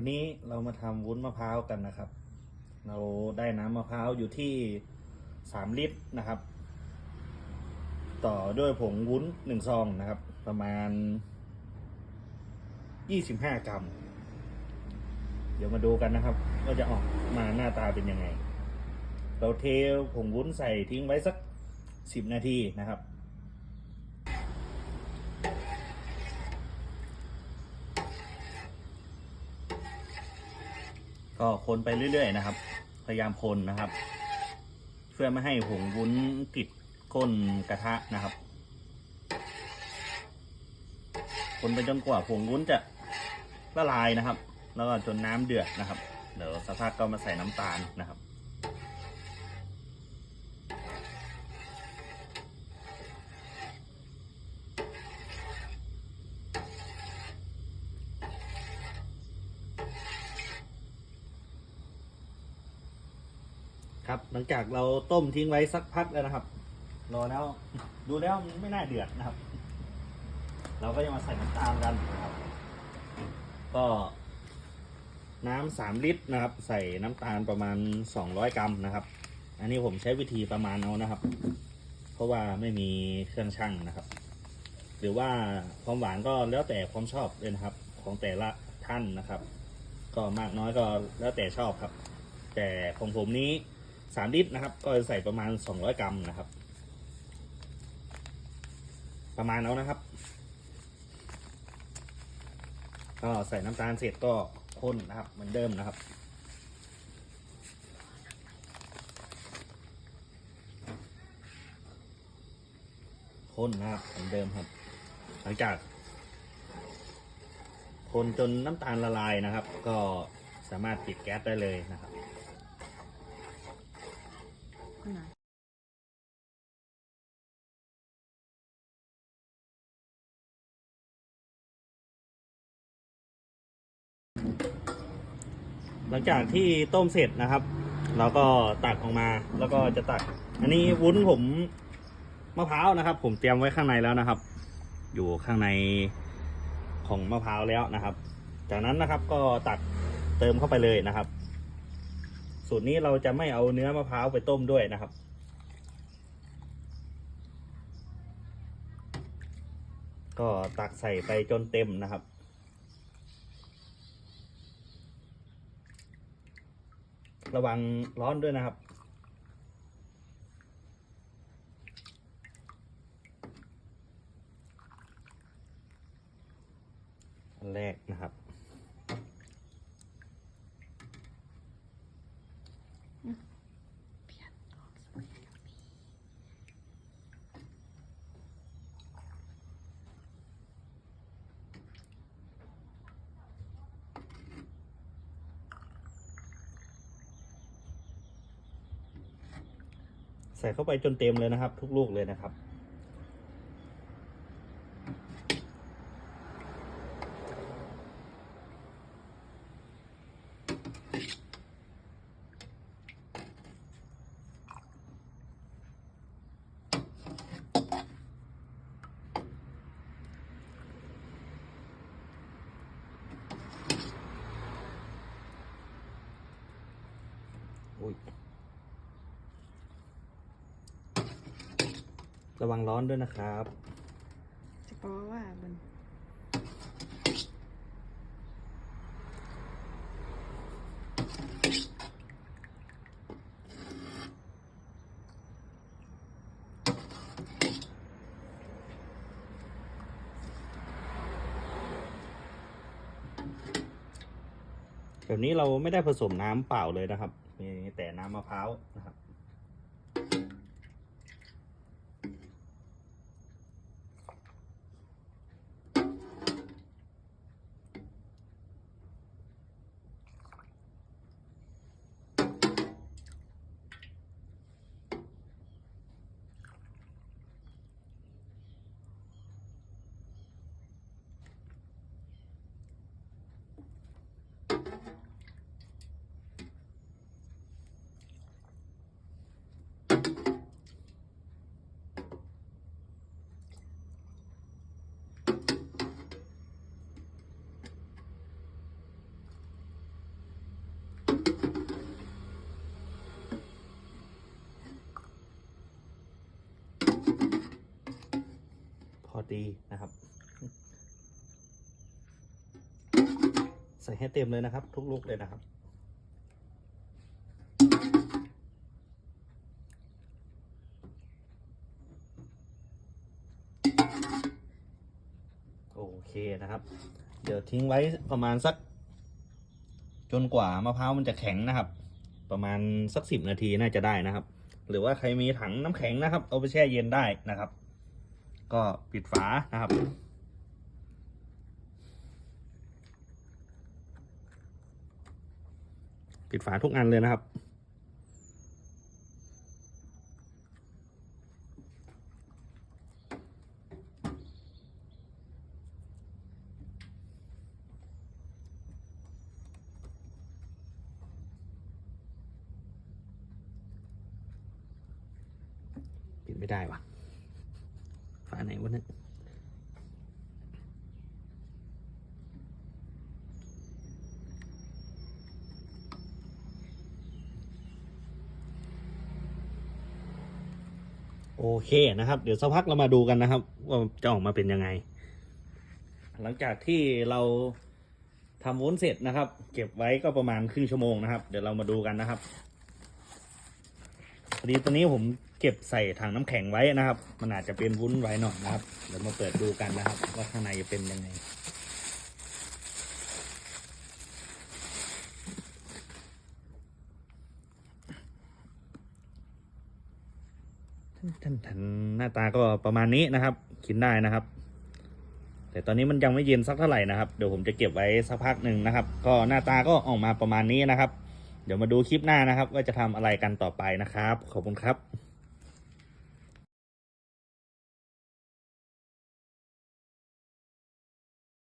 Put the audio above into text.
วันนี้เรามาทำวุ้นมะพร้าวกันนะครับ เราได้น้ำมะพร้าวอยู่ที่สามลิตรนะครับ ต่อด้วยผงวุ้นหนึ่งซองนะครับ ประมาณยี่สิบห้ากรัม เดี๋ยวมาดูกันนะครับ ว่าจะออกมาหน้าตาเป็นยังไง เราเทผงวุ้นใส่ทิ้งไว้สักสิบนาทีนะครับ ก็คนไปเรื่อยๆนะครับ พยายามคนนะครับ เพื่อไม่ให้ผงวุ้นติดก้นกระทะนะครับ คนไปจนกว่าผงวุ้นจะละลายนะครับ แล้วก็จนน้ำเดือดนะครับ เดี๋ยวสักพักก็มาใส่น้ำตาลนะครับ ครับ หลังจากเราต้มทิ้งไว้สักพักแล้วนะครับ รอแล้ว ดูแล้วมันไม่น่าเดือดนะครับ เราก็จะมาใส่น้ำตาลกันนะครับ ก็น้ำสามลิตรนะครับ ใส่น้ำตาลประมาณสองร้อยกรัมนะครับ อันนี้ผมใช้วิธีประมาณเอานะครับ เพราะว่าไม่มีเครื่องชั่งนะครับ หรือว่าความหวานก็แล้วแต่ความชอบเลยนะครับ ของแต่ละท่านนะครับ ก็มากน้อยก็แล้วแต่ชอบครับ แต่ของผมนี้ สามลิตรนะครับ ก็จะใส่ประมาณสองร้อยกรัมนะครับ ประมาณเอานะครับ ก็ใส่น้ำตาลเสร็จก็คนนะครับ เหมือนเดิมนะครับคนนะครับเหมือนเดิมครับ หลังจากคนจนน้ำตาลละลายนะครับ ก็สามารถปิดแก๊สได้เลยนะครับ หลังจากที่ต้มเสร็จนะครับ เราก็ตักออกมาแล้วก็จะตัก อันนี้วุ้นผมมะพร้าวนะครับ ผมเตรียมไว้ข้างในแล้วนะครับ อยู่ข้างในของมะพร้าวแล้วนะครับ จากนั้นนะครับก็ตักเติมเข้าไปเลยนะครับ สูตรนี้เราจะไม่เอาเนื้อมะพร้าวไปต้มด้วยนะครับ ก็ตักใส่ไปจนเต็มนะครับ ระวังร้อนด้วยนะครับอันแรกนะครับ ใส่เข้าไปจนเต็มเลยนะครับ ทุกลูกเลยนะครับ อุ้ย ระวังร้อนด้วยนะครับเฉพาะว่ามันแบบนี้เราไม่ได้ผสมน้ำเปล่าเลยนะครับ มีแต่น้ำมะพร้าวนะครับ อ ตีนะครับ ใส่ให้เต็มเลยนะครับ ทุกลูกเลยนะครับ โอเคนะครับ เดี๋ยวทิ้งไว้ประมาณสัก จนกว่ามะพร้าวมันจะแข็งนะครับ ประมาณสักสิบนาทีน่าจะได้นะครับ หรือว่าใครมีถังน้ำแข็งนะครับ เอาไปแช่เย็นได้นะครับ ก็ปิดฝานะครับ ปิดฝาทุกอันเลยนะครับปิดไม่ได้วะ ฝาไหนวะเนี่ยโอเคนะครับ เดี๋ยวสักพักเรามาดูกันนะครับ ว่าจะออกมาเป็นยังไง หลังจากที่เราทำวุ้นเสร็จนะครับ เก็บไว้ก็ประมาณครึ่งชั่วโมงนะครับ เดี๋ยวเรามาดูกันนะครับ พอดีตอนนี้ผมเก็บใส่ถังน้ำแข็งไว้นะครับ มันอาจจะเป็นวุ้นไว้หน่อยนะครับ เดี๋ยวมาเปิดดูกันนะครับ ว่าข้างในจะเป็นยังไงท่านท่านหน้าตาก็ประมาณนี้นะครับ กินได้นะครับ แต่ตอนนี้มันยังไม่เย็นสักเท่าไหร่นะครับ เดี๋ยวผมจะเก็บไว้สักพักหนึ่งนะครับ ก็หน้าตาก็ออกมาประมาณนี้นะครับ เดี๋ยวมาดูคลิปหน้านะครับ ว่าจะทำอะไรกันต่อไปนะครับ ขอบคุณครับ